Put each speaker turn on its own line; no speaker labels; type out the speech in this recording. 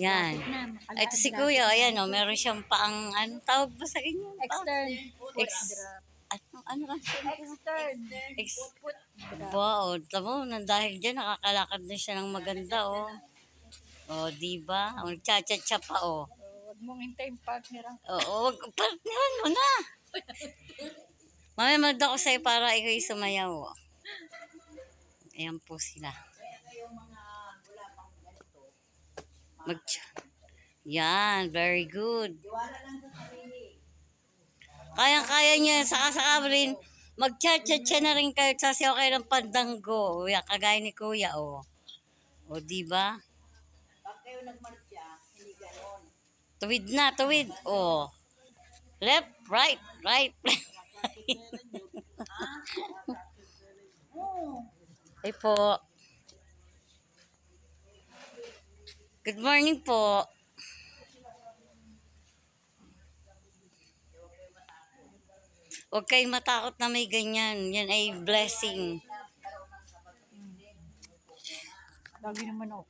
Yan. Ito si Kuya, ayan o, meron siyang paang, ano tawag ba sa? Pa?
Extern.
Ex, ano, ano ka siya?
Extern.
Ex, wow, tamo, nang dahil dyan, nakakalakad na siya ng maganda, o. O, di ba? O, cha-cha-cha pa, o.
Huwag mong hintayin partner ang
Oo, wag, partneran mo na. Mamaya mag ako sa'yo para ikaw yung sumayaw. o. Ayan po sila. Mag Yan, very good. Kaya-kaya niya, saka-saka rin, mag-cha-cha-cha na rin kayo, sasayaw kayo ng pandanggo. Yan, kagaya ni Kuya, o. O, di ba? Tuwid na, tuwid. O. Left, right, right. Ay po. Good morning po. Huwag kayong matakot na may ganyan. Yan ay blessing.
lagi naman ako.